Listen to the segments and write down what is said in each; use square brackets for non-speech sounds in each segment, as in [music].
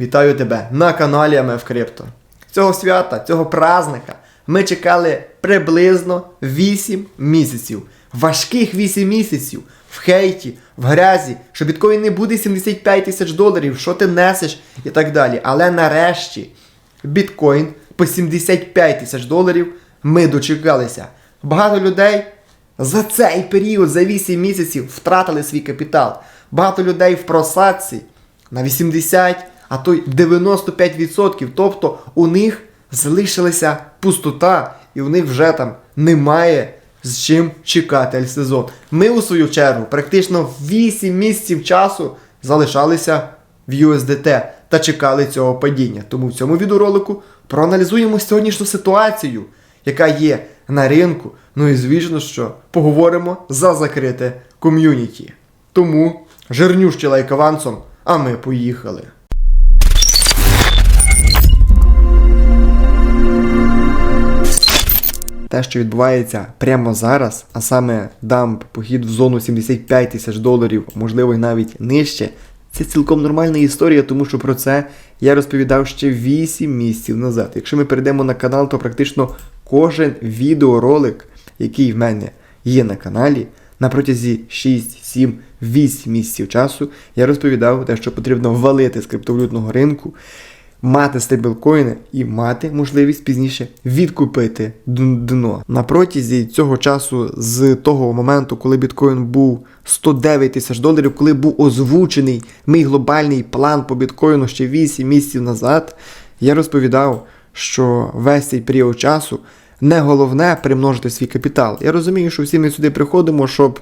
Вітаю тебе на каналі МФ Крипто. Цього свята, цього праздника ми чекали приблизно 8 місяців. Важких 8 місяців в хейті, в грязі, що біткоін не буде 75 тисяч доларів, що ти несеш і так далі. Але нарешті біткоін по 75 тисяч доларів ми дочекалися. Багато людей за цей період, за 8 місяців, втратили свій капітал. Багато людей в просадці на 80, а то й 95%. Тобто у них залишилася пустота, і у них вже там немає з чим чекати альсезон. Ми, у свою чергу, практично 8 місяців часу залишалися в USDT та чекали цього падіння. Тому в цьому відеоролику проаналізуємо сьогоднішню ситуацію, яка є на ринку. Ну і звісно, що поговоримо за закрите ком'юніті. Тому жирнющий лайк авансом, а ми поїхали. Те, що відбувається прямо зараз, а саме дамп, похід в зону 75 тисяч доларів, можливо, і навіть нижче, це цілком нормальна історія, тому що про це я розповідав ще 8 місяців назад. Якщо ми перейдемо на канал, то практично кожен відеоролик, який в мене є на каналі, на протязі 6, 7, 8 місяців часу я розповідав те, що потрібно валити з криптовалютного ринку, мати стейблкоїни і мати можливість пізніше відкупити дно. На протязі цього часу, з того моменту, коли біткоін був 109 тисяч доларів, коли був озвучений мій глобальний план по біткоїну ще 8 місяців назад, я розповідав, що весь цей період часу не головне примножити свій капітал. Я розумію, що всі ми сюди приходимо, щоб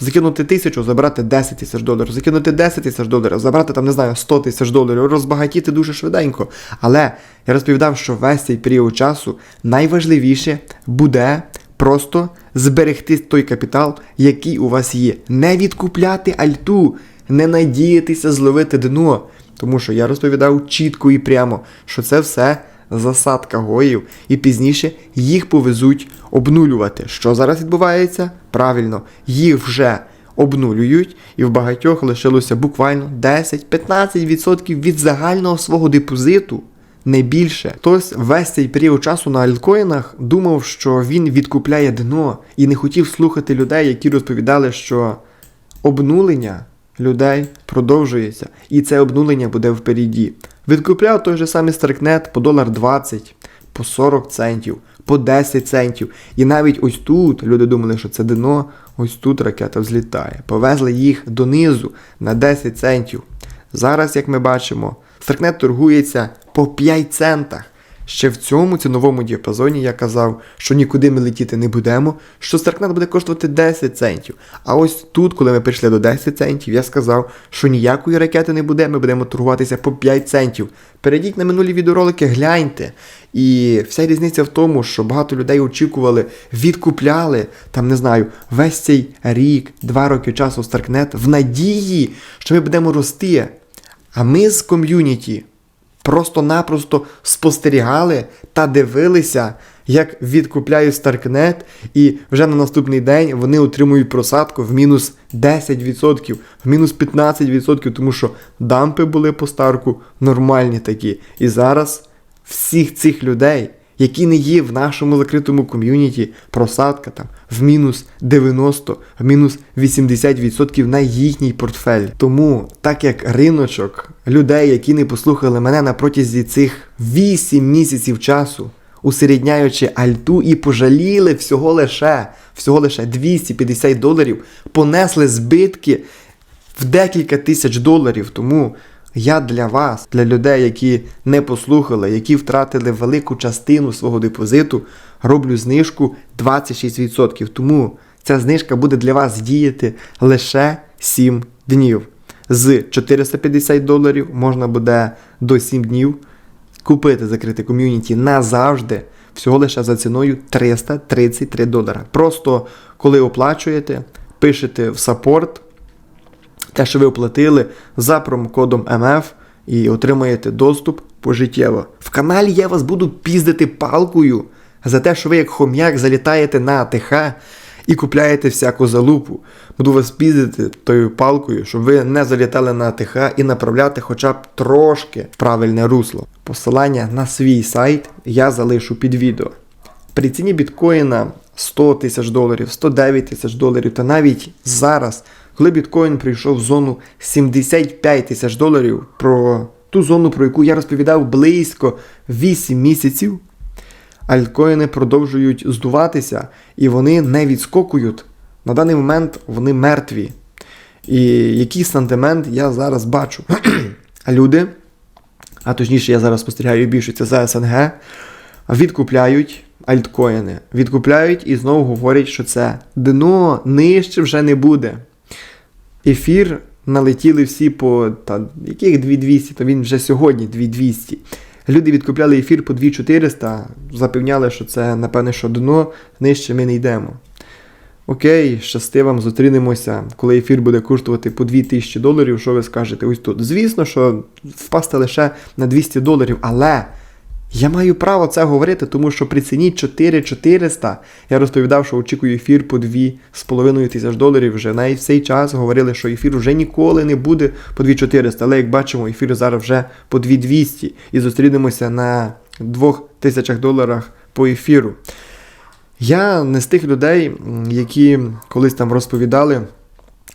закинути тисячу, забрати 10 тисяч доларів, закинути 10 тисяч доларів, забрати там, не знаю, 100 тисяч доларів, розбагатіти дуже швиденько. Але я розповідав, що весь цей період часу найважливіше буде просто зберегти той капітал, який у вас є. Не відкупляти альту, не надіятися зловити дно. Тому що я розповідав чітко і прямо, що це все засадка гоїв, і пізніше їх повезуть обнулювати. Що зараз відбувається? Правильно, їх вже обнулюють, і в багатьох лишилося буквально 10-15% від загального свого депозиту. Не більше. Хтось весь цей період часу на альткоїнах думав, що він відкупляє дно, і не хотів слухати людей, які розповідали, що обнулення людей продовжується, і це обнулення буде впереді. Відкупляв той же самий Старкнет по долар 20, по 40 центів, по 10 центів. І навіть ось тут люди думали, що це дно, ось тут ракета взлітає. Повезли їх донизу на 10 центів. Зараз, як ми бачимо, Старкнет торгується по 5 центах. Ще в цьому ціновому діапазоні я казав, що нікуди ми летіти не будемо, що Старкнет буде коштувати 10 центів. А ось тут, коли ми прийшли до 10 центів, я сказав, що ніякої ракети не буде, ми будемо торгуватися по 5 центів. Перейдіть на минулі відеоролики, гляньте. І вся різниця в тому, що багато людей очікували, відкупляли, там не знаю, весь цей рік, два роки часу Старкнет в надії, що ми будемо рости. А ми з ком'юніті просто-напросто спостерігали та дивилися, як відкупляють Старкнет, і вже на наступний день вони отримують просадку в мінус 10%, в мінус 15%, тому що дампи були по старку нормальні такі. І зараз всіх цих людей, які не є в нашому закритому ком'юніті, просадка там в мінус 90, в мінус 80% на їхній портфель. Тому, так як риночок людей, які не послухали мене на протязі цих 8 місяців часу, усередняючи альту і пожаліли всього лише, всього лише 250 доларів, понесли збитки в декілька тисяч доларів. Тому я для вас, для людей, які не послухали, які втратили велику частину свого депозиту, роблю знижку 26%. Тому ця знижка буде для вас діяти лише 7 днів. З 450 доларів можна буде до 7 днів купити закрите ком'юніті назавжди, всього лише за ціною 333 долара. Просто коли оплачуєте, пишете в саппорт те, що ви оплатили за промокодом МФ і отримаєте доступ пожиттєво. В каналі я вас буду піздити палкою за те, що ви як хом'як залітаєте на АТХ і купляєте всяку залупу. Буду вас піздити тою палкою, щоб ви не залітали на АТХ і направляти хоча б трошки правильне русло. Посилання на свій сайт я залишу під відео. При ціні біткоїна 100 тисяч доларів, 109 тисяч доларів, та навіть зараз, коли біткоін прийшов в зону 75 тисяч доларів, про ту зону, про яку я розповідав близько 8 місяців, альткоїни продовжують здуватися і вони не відскокують. На даний момент вони мертві. І який сантимент я зараз бачу. а [clears throat] люди, а точніше, я зараз спостерігаю більше це за СНГ, відкупляють альткоїни. Відкупляють і знову говорять, що це дно нижче вже не буде. Ефір налетіли всі по та, яких 2200, то він вже сьогодні 2200. Люди відкупляли ефір по 2400, запевняли, що це, напевне, що дно, нижче ми не йдемо. Окей, щасти вам, зустрінемося, коли ефір буде коштувати по 2000 доларів, що ви скажете ось тут. Звісно, що впасти лише на 200 доларів, але я маю право це говорити, тому що при ціні 4400 я розповідав, що очікую ефір по 2,5 тисяч доларів. Вже в цей час говорили, що ефір вже ніколи не буде по 2400, але як бачимо, ефір зараз вже по 2200 і зустрінемося на 2000 доларах по ефіру. Я не з тих людей, які колись там розповідали.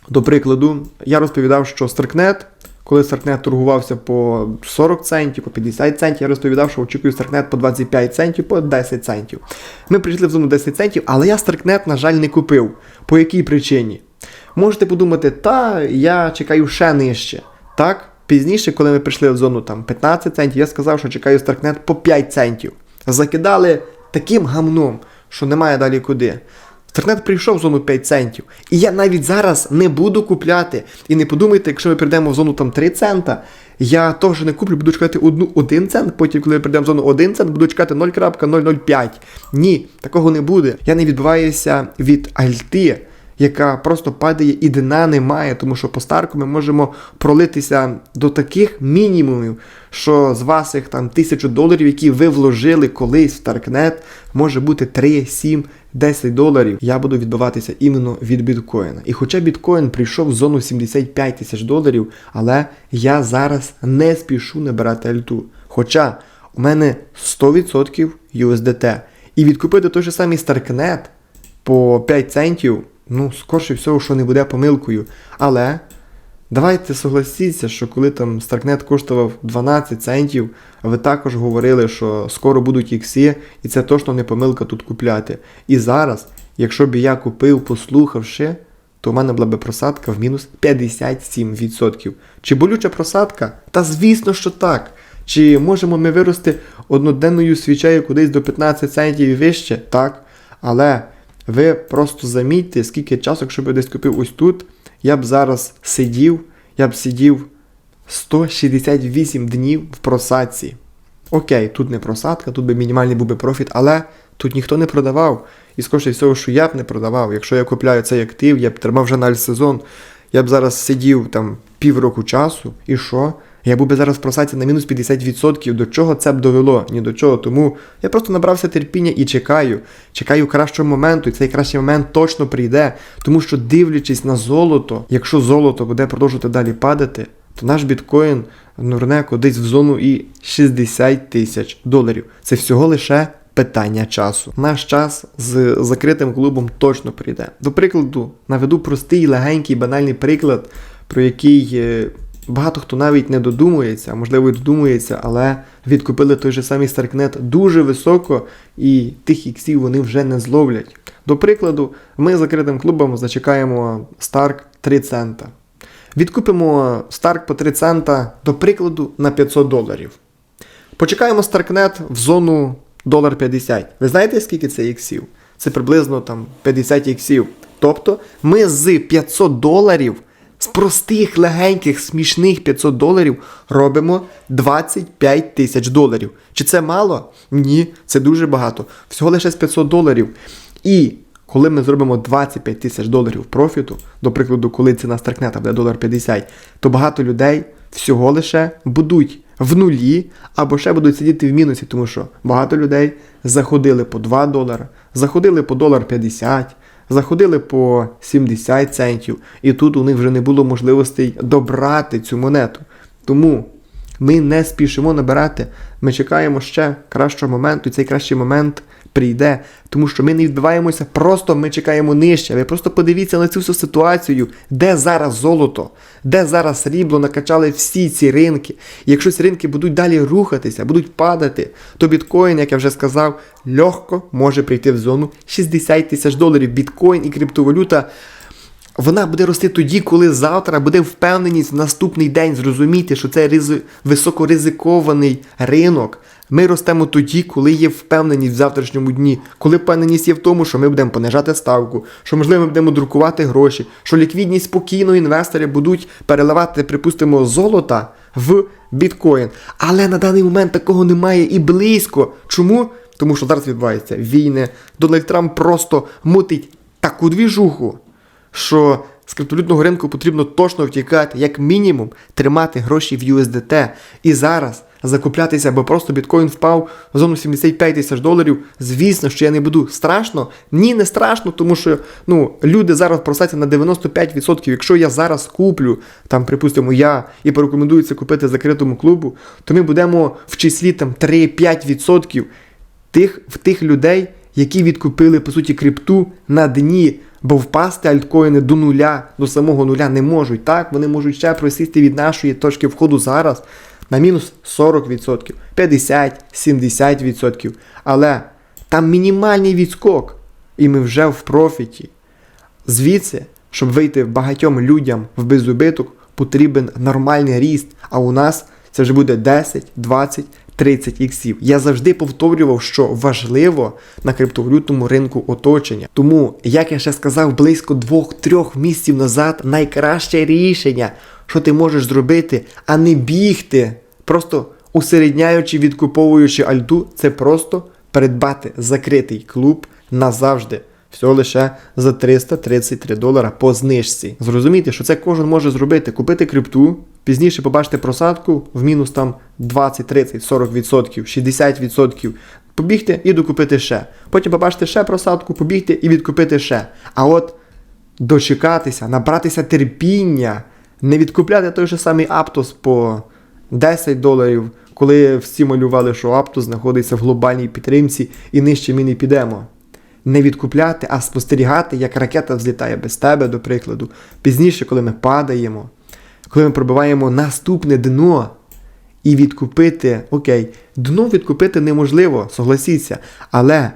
До прикладу, я розповідав, що Старкнет, коли Старкнет торгувався по 40 центів, по 50 центів, я розповідав, що очікую Старкнет по 25 центів, по 10 центів. Ми прийшли в зону 10 центів, але я Старкнет, на жаль, не купив. По якій причині? Можете подумати, та я чекаю ще нижче. Так, пізніше, коли ми прийшли в зону там 15 центів, я сказав, що чекаю Старкнет по 5 центів. Закидали таким гамном, що немає далі куди. Старкнет прийшов в зону 5 центів. І я навіть зараз не буду купляти. І не подумайте, якщо ми прийдемо в зону там 3 цента, я теж не куплю, буду чекати одну 1 цент, потім, коли ми прийдемо в зону 1 цент, буду чекати 0.005. Ні, такого не буде. Я не відбиваюся від альти, яка просто падає і дна немає, тому що по старку ми можемо пролитися до таких мінімумів, що з ваших там тисячу доларів, які ви вложили колись в Старкнет, може бути 3, 7, 10 доларів. Я буду відбиватися іменно від біткоїна. І хоча біткоін прийшов в зону 75 тисяч доларів, але я зараз не спішу набирати альту. Хоча у мене 100% USDT. І відкупити той же самий Starknet по 5 центів, ну, скорше всього, що не буде помилкою. Але давайте согласіться, що коли там Starknet коштував 12 центів, ви також говорили, що скоро будуть ікси, і це точно не помилка тут купляти. І зараз, якщо б я купив, послухавши, то в мене була б просадка в мінус 57%. Чи болюча просадка? Та звісно, що так. Чи можемо ми вирости одноденною свічею кудись до 15 центів і вище? Так. Але ви просто замітьте, скільки часу, якщо б я десь купив ось тут, я б зараз сидів, я б сидів 168 днів в просадці. Окей, тут не просадка, тут би мінімальний був би профіт, але тут ніхто не продавав. І скоріше всього, що я б не продавав. Якщо я купляю цей актив, я б тримав вже на сезон, я б зараз сидів там півроку часу, і що? Я був би зараз просадці на мінус 50%. До чого це б довело? Ні до чого. Тому я просто набрався терпіння і чекаю. Чекаю кращого моменту, і цей кращий момент точно прийде. Тому що, дивлячись на золото, якщо золото буде продовжувати далі падати, то наш біткоін нурне кудись в зону і 60 тисяч доларів. Це всього лише питання часу. Наш час з закритим клубом точно прийде. До прикладу, наведу простий, легенький, банальний приклад, про який е, багато хто навіть не додумується, а можливо і додумується, але відкупили той же самий Старкнет дуже високо, і тих іксів вони вже не зловлять. До прикладу, ми з закритим клубом зачекаємо Stark 3 цента. Відкупимо Stark по 3 цента, до прикладу, на 500 доларів. Почекаємо Старкнет в зону долар 50. Ви знаєте, скільки це іксів? Це приблизно там 50 іксів. Тобто ми з 500 доларів, з простих, легеньких, смішних 500 доларів робимо 25 тисяч доларів. Чи це мало? Ні, це дуже багато. Всього лише з 500 доларів. І коли ми зробимо 25 тисяч доларів профіту, до прикладу, коли ціна Старкнета буде долар 50, то багато людей всього лише будуть в нулі або ще будуть сидіти в мінусі, тому що багато людей заходили по 2 долара, заходили по долар 50, заходили по 70 центів, і тут у них вже не було можливостей добрати цю монету. Тому ми не спішимо набирати. Ми чекаємо ще кращого моменту, і цей кращий момент прийде, тому що ми не відбиваємося, просто ми чекаємо нижче. Ви просто подивіться на цю всю ситуацію, де зараз золото, де зараз срібло накачали всі ці ринки. І якщо ці ринки будуть далі рухатися, будуть падати, то біткоін, як я вже сказав, легко може прийти в зону 60 тисяч доларів. Біткоін і криптовалюта. Вона буде рости тоді, коли завтра буде впевненість в наступний день зрозуміти, що це ризи... високоризикований ринок. Ми ростемо тоді, коли є впевненість в завтрашньому дні, коли впевненість є в тому, що ми будемо понижати ставку, що можливо ми будемо друкувати гроші, що ліквідність спокійно інвестори будуть переливати, припустимо, золота в біткоін. Але на даний момент такого немає і близько. Чому? Тому що зараз відбуваються війни. Дональд Трамп просто мутить таку двіжуху що з криптовалютного ринку потрібно точно втікати, як мінімум, тримати гроші в USDT. І зараз закуплятися, бо просто біткоін впав в зону 75 тисяч доларів. Звісно, що я не буду страшно. Ні, не страшно, тому що ну, люди зараз просяться на 95%. Якщо я зараз куплю, там, припустимо, я і порекомендую це купити закритому клубу, то ми будемо в числі там 3-5% тих, в тих людей, які відкупили по суті крипту на дні, бо впасти альткоїни до нуля, до самого нуля не можуть. Так, вони можуть ще просісти від нашої точки входу зараз на мінус 40%, 50-70%. Але там мінімальний відскок, і ми вже в профіті. Звідси, щоб вийти багатьом людям в безубиток, потрібен нормальний ріст. А у нас це вже буде 10, 20, 30 іксів. Я завжди повторював, що важливо на криптовалютному ринку оточення. Тому, як я ще сказав, близько 2-3 місяців назад найкраще рішення, що ти можеш зробити, а не бігти, просто усередняючи, відкуповуючи альту, це просто придбати закритий клуб назавжди. Всього лише за 333 долара по знижці. Зрозумійте, що це кожен може зробити. Купити крипту, пізніше побачити просадку в мінус там 20, 30, 40%, 60%. Побігти і докупити ще. Потім побачити ще просадку, побігти і відкупити ще. А от дочекатися, набратися терпіння, не відкупляти той же самий Аптос по 10 доларів, коли всі малювали, що Аптос знаходиться в глобальній підтримці і нижче ми не підемо не відкупляти, а спостерігати, як ракета взлітає без тебе, до прикладу. Пізніше, коли ми падаємо, коли ми пробиваємо наступне дно і відкупити, окей, дно відкупити неможливо, согласіться, але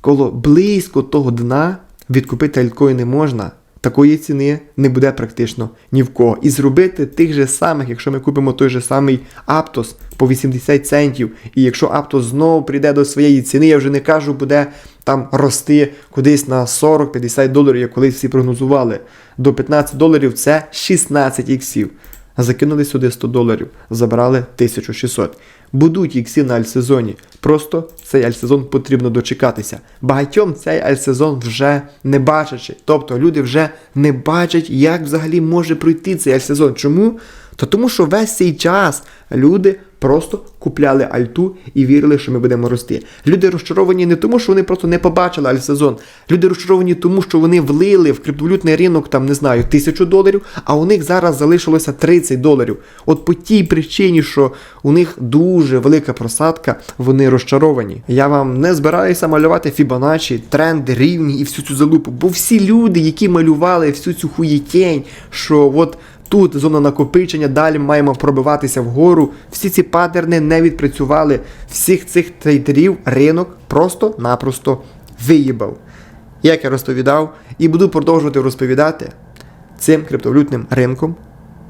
коло близько того дна відкупити альткоїни можна. Такої ціни не буде практично ні в кого. І зробити тих же самих, якщо ми купимо той же самий Аптос по 80 центів, і якщо Аптос знову прийде до своєї ціни, я вже не кажу, буде там рости кудись на 40-50 доларів, як колись всі прогнозували. До 15 доларів це 16 іксів. Закинули сюди 100 доларів, забрали 1600. Будуть іксі на альсезоні. Просто цей альсезон потрібно дочекатися. Багатьом цей альсезон вже не бачачи. Тобто люди вже не бачать, як взагалі може пройти цей альсезон. Чому? То тому що весь цей час люди просто купляли альту і вірили, що ми будемо рости. Люди розчаровані не тому, що вони просто не побачили альсезон. Люди розчаровані тому, що вони влили в криптовалютний ринок, там не знаю, тисячу доларів, а у них зараз залишилося 30 доларів. От по тій причині, що у них дуже велика просадка, вони розчаровані. Я вам не збираюся малювати Фібоначчі, тренди, рівні і всю цю залупу, бо всі люди, які малювали всю цю хуєтень, що от. Тут зона накопичення, далі маємо пробиватися вгору. Всі ці паттерни не відпрацювали. Всіх цих трейдерів ринок просто-напросто виїбав. Як я розповідав, і буду продовжувати розповідати, цим криптовалютним ринком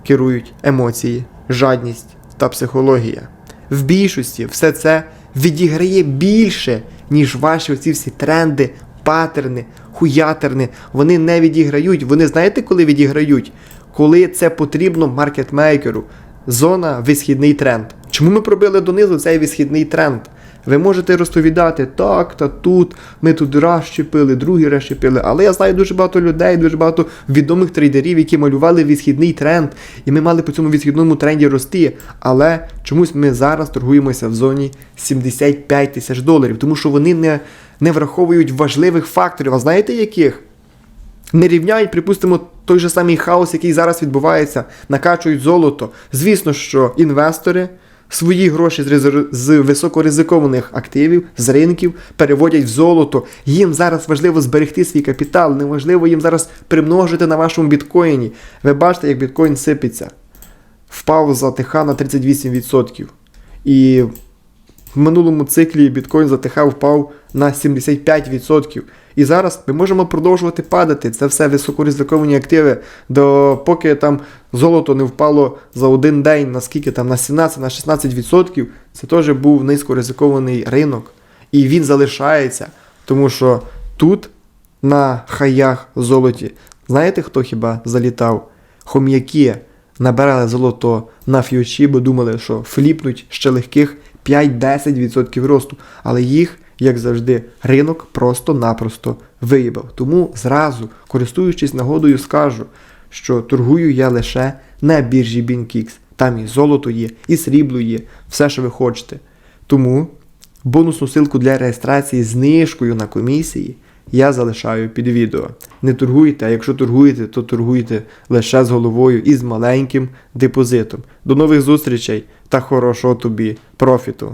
керують емоції, жадність та психологія. В більшості все це відіграє більше, ніж ваші оці всі тренди, паттерни, хуятерни. Вони не відіграють. Вони знаєте, коли відіграють? Коли це потрібно маркетмейкеру. Зона висхідний тренд. Чому ми пробили донизу цей висхідний тренд? Ви можете розповідати, так, та тут, ми тут раз щепили, другий раз щепили. Але я знаю дуже багато людей, дуже багато відомих трейдерів, які малювали відхідний тренд, і ми мали по цьому відхідному тренді рости. Але чомусь ми зараз торгуємося в зоні 75 тисяч доларів, тому що вони не, не враховують важливих факторів. А знаєте яких? Не рівняють, припустимо, той же самий хаос, який зараз відбувається, накачують золото. Звісно, що інвестори свої гроші з, високоризикованих активів, з ринків переводять в золото. Їм зараз важливо зберегти свій капітал, неважливо їм зараз примножити на вашому біткоїні. Ви бачите, як біткоін сипеться. Впав за ТХ на 38%. І в минулому циклі біткоін за ТХ впав на 75%. І зараз ми можемо продовжувати падати. Це все високоризиковані активи. До поки там золото не впало за один день, наскільки там на 17-16%. це теж був низькоризикований ринок. І він залишається, тому що тут на хаях золоті. Знаєте, хто хіба залітав? Хом'яки набирали золото на ф'ючі, бо думали, що фліпнуть ще легких 5-10% росту. Але їх, як завжди, ринок просто-напросто виїбав. Тому зразу, користуючись нагодою, скажу, що торгую я лише на біржі BinKix. Там і золото є, і срібло є, все, що ви хочете. Тому бонусну ссылку для реєстрації знижкою на комісії я залишаю під відео. Не торгуйте, а якщо торгуєте, то торгуйте лише з головою і з маленьким депозитом. До нових зустрічей та хорошого тобі профіту!